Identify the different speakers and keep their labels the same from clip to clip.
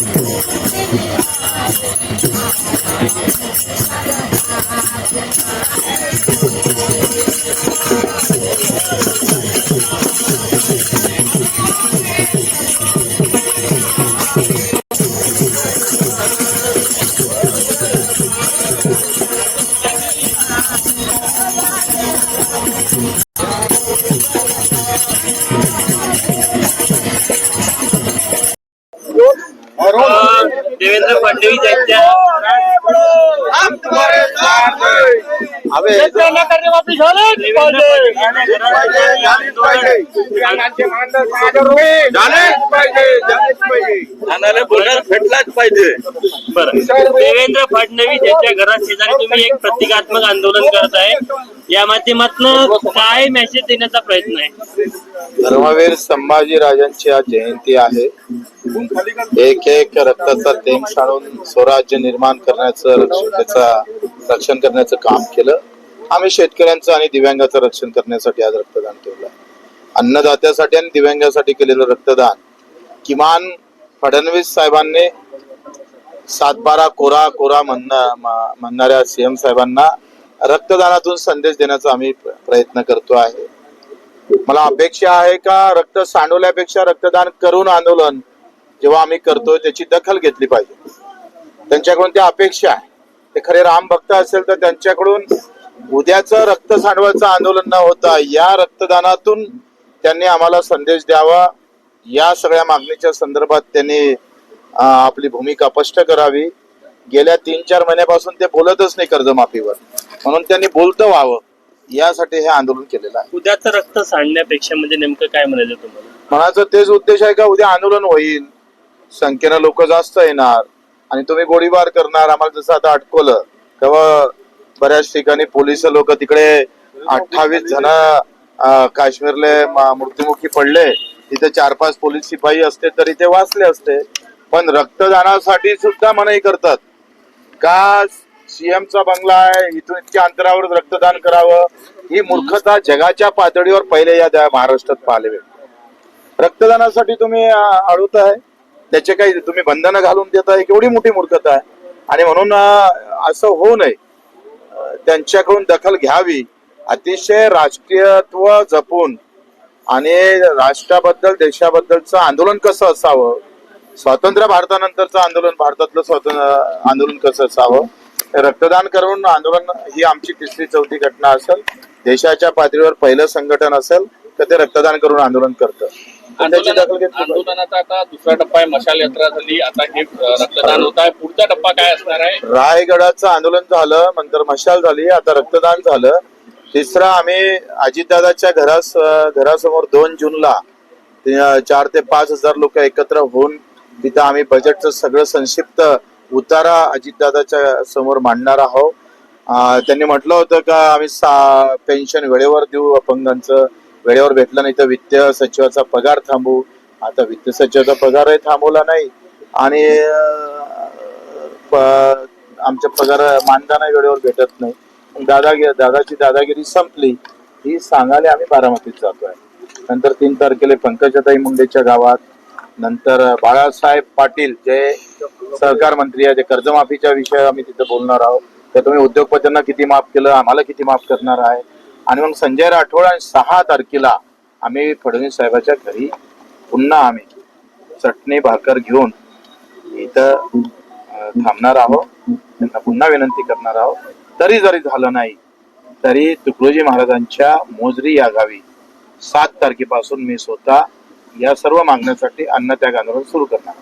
Speaker 1: Thank you. Devendra Fadnavis यांच्या
Speaker 2: भेटलाच पाहिजे.
Speaker 1: बरं. देवेंद्र फडणवीस यांच्या घरात शेजारी तुम्ही एक प्रतिकात्मक आंदोलन करत आहे. या माध्यमातून काय मेसेज देण्याचा प्रयत्न आहे?
Speaker 2: धर्मवीर संभाजी राजांची आज जयंती आहे. एक एक रक्ताचा थेंब शाळून स्वराज्य निर्माण करण्याचं रक्षण त्याचा रक्षण करण्याचं काम केलं. आम्ही शेतकऱ्यांचं आणि दिव्यांगाचं रक्षण करण्यासाठी आज रक्तदान केलं अन्नदात्यासाठी आणि दिव्यांगासाठी केलेलं रक्तदान किमान फडणवीस साहेबांनी सातबारा कोरा कोरा म्हणणं म्हणणाऱ्या सीएम साहेबांना रक्तदानातून संदेश देण्याचा आम्ही प्रयत्न करतो आहे. मला अपेक्षा आहे का रक्त सांडवल्यापेक्षा रक्तदान करून आंदोलन जेव्हा आम्ही करतोय त्याची दखल घेतली पाहिजे. त्यांच्याकडून त्या अपेक्षा आहे. ते खरे राम भक्त असेल तर त्यांच्याकडून उद्याचं रक्त सांडवायचं आंदोलन न होता या रक्तदानातून त्यांनी आम्हाला संदेश द्यावा. या सगळ्या मागणीच्या संदर्भात त्यांनी आपली भूमिका स्पष्ट करावी. गेल्या तीन चार महिन्यापासून ते बोलतच नाही कर्जमाफीवर. म्हणून त्यांनी बोलतं व्हावं. यासाठी हे आंदोलन केलेलं आहे.
Speaker 1: उद्याचं रक्त सांडण्यापेक्षा म्हणजे नेमकं काय म्हणायचं तुम्हाला?
Speaker 2: मनाचा तेच उद्देश आहे का उद्या आंदोलन होईल? संख्येनं लोक जास्त येणार आणि तुम्ही गोळीबार करणार आम्हाला जसं आता अटकवलं तेव्हा बऱ्याच ठिकाणी पोलीस लोक तिकडे अठ्ठावीस जण काश्मीरले मृत्युमुखी पडले. तिथे चार पाच पोलीस शिपाई असते तरी ते वाचले असते. पण रक्तदानासाठी सुद्धा मनाई करतात. का सीएमचा बंगला आहे इथून इतक्या अंतरावर रक्तदान करावं? ही मूर्खता जगाच्या पातळीवर पहिले या महाराष्ट्रात पाहायला भेटते रक्तदानासाठी तुम्ही अडवत आहे? त्याचे काही तुम्ही बंधनं घालून देत आहे एवढी मोठी मूर्खता आहे. आणि म्हणून असं होऊ नये. त्यांच्याकडून दखल घ्यावी. अतिशय राष्ट्रीयत्व जपून आणि राष्ट्राबद्दल देशाबद्दलचं आंदोलन कसं असावं? स्वातंत्र्य भारतानंतरचं आंदोलन भारतातलं स्वातंत्र्य आंदोलन कसं असावं? रक्तदान करून आंदोलन ही आमची तिसरी चौथी घटना असेल. देशाच्या पातळीवर पहिलं संघटन असेल तर ते रक्तदान करून आंदोलन करतं.
Speaker 3: आंदोलनाचा आता दुसरा टप्पा आहे मशाल यात्रा झाली. आता हे रक्तदान होत आहे. पुढचा टप्पा काय असणार आहे?
Speaker 2: रायगडाचं आंदोलन झालं नंतर मशाल झाली आता रक्तदान झालं. तिसरा आम्ही अजितदादाच्या घरास घरासमोर दोन जूनला चार ते पाच हजार लोक एकत्र होऊन तिथं आम्ही बजेटचं सगळं संक्षिप्त उतारा अजितदादाच्या समोर मांडणार आहोत. त्यांनी म्हटलं होतं का आम्ही सा पेन्शन वेळेवर देऊ अपंगांचं. वेळेवर भेटलं नाही तर वित्त सचिवाचा पगार थांबवू आता वित्त सचिवाचा पगारही थांबवला नाही. आणि प- आमच्या पगार मानधन वेळेवर भेटत नाही. दादागिरी दादाची दादागिरी संपली. ही सांगायला आम्ही बारामतीत जातोय. नंतर तीन तारखेला पंकजाताई मुंडेच्या गावात. नंतर बाळासाहेब पाटील जे सहकार मंत्री आहे ते कर्जमाफीच्या विषय आम्ही तिथे बोलणार आहोत. तर तुम्ही उद्योगपतींना किती माफ केलं आम्हाला किती माफ करणार आहे? आणि मग संजय राठोड आणि सहा तारखेला आम्ही फडणवीस साहेबाच्या घरी पुन्हा आम्ही चटणी भाकर घेऊन इथं थांबणार आहोत. त्यांना पुन्हा विनंती करणार आहोत. तरी जरी झालं नाही तरी तुकडोजी महाराजांच्या मोजरी या गावी सात तारखेपासून मी स्वतः या सर्व मागण्यासाठी अन्नत्याग आंदोलन सुरू करणार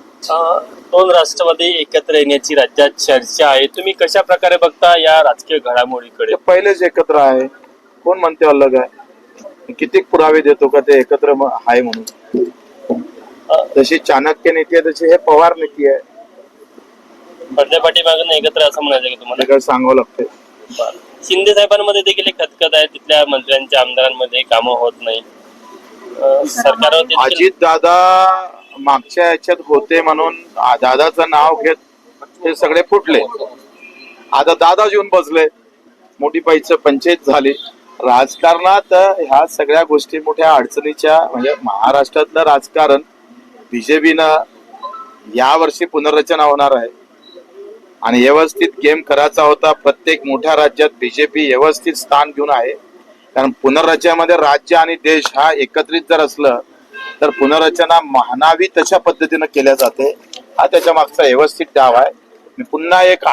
Speaker 1: दोन राष्ट्रवादी एकत्र येण्याची राज्यात चर्चा आहे. तुम्ही कशा प्रकारे बघता या राजकीय घडामोडीकडे?
Speaker 2: पहिलेच एकत्र आहे. कोण म्हणते अलग आहे? किती पुरावे देतो का ते एकत्र आहे म्हणून? जशी चाणक्य नीती आहे तशी हे पवार नीती आहे.
Speaker 1: पडद्या पाठीमागून एकत्र असं म्हणायचं का तुम्हाला?
Speaker 2: सांगावं लागतंय.
Speaker 1: बरं. शिंदे साहेबांमध्ये देखील एक खतखत आहे तिथल्या मंत्र्यांच्या आमदारांमध्ये कामं होत नाही. देखील-
Speaker 2: अजित दादा मागच्या याच्यात होते म्हणून दादाचं नाव घेत ते सगळे फुटले. आता दादा येऊन बसले. मोठी पाईचं पंचायत झाली. राजकारणात ह्या सगळ्या गोष्टी मोठ्या अडचणीच्या म्हणजे महाराष्ट्रातलं राजकारण बीजेपीनं यावर्षी पुनर्रचना होणार आहे. आणि व्यवस्थित गेम करायचा होता. प्रत्येक मोठ्या राज्यात बीजेपी व्यवस्थित स्थान घेऊन आहे. कारण पुनर्रचनेमध्ये राज्य आणि देश हा एकत्रित जर असलं तर पुनर्रचना म्हणावी तशा पद्धतीनं केल्या जाते. हा त्याच्या मागचा व्यवस्थित डाव आहे. मी पुन्हा एक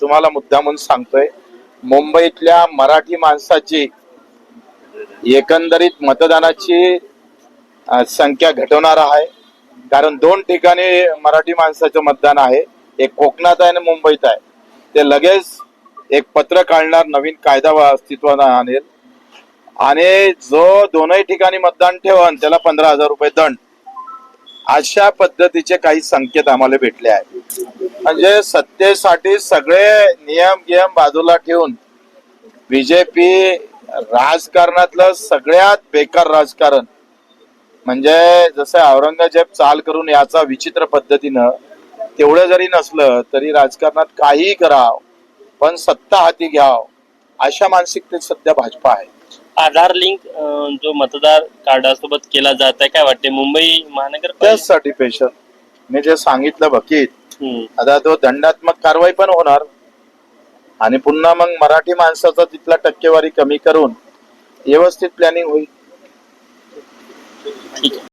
Speaker 2: तुम्हाला मुद्दा म्हणून सांगतोय. मुंबईतल्या मराठी माणसाची एकंदरीत मतदानाची संख्या घटवणार आहे. कारण दोन ठिकाणी मराठी माणसाचं मतदान आहे. एक कोकणात आहे आणि मुंबईत आहे. ते लगेच एक पत्र काढणार नवीन कायदा अस्तित्वात आणेल. आणि जो दोनही ठिकाणी मतदान ठेवन त्याला पंधरा हजार रुपये दंड. अशा पद्धतीचे काही संकेत आम्हाला भेटले आहेत. म्हणजे सत्तेसाठी सगळे नियम गियम बाजूला ठेवून बीजेपी राजकारणातलं सगळ्यात बेकार राजकारण म्हणजे जसं औरंगजेब चाल करून याचा विचित्र पद्धतीनं तेवढं जरी नसलं तरी राजकारणात काहीही कराव पण सत्ता हाती घ्याव अशा मानसिकतेत सध्या भाजपा आहे.
Speaker 1: आधार लिंक जो मतदार कार्डासोबत केला जात आहे काय वाटते मुंबई महानगरपालिका
Speaker 2: त्याचसाठी पेशल मी जे सांगितलं बकीत. आता तो दंडात्मक कारवाई पण होणार. आणि पुन्हा मग मराठी माणसाचा तिथला टक्केवारी कमी करून व्यवस्थित प्लॅनिंग होईल.
Speaker 1: ठीक आहे.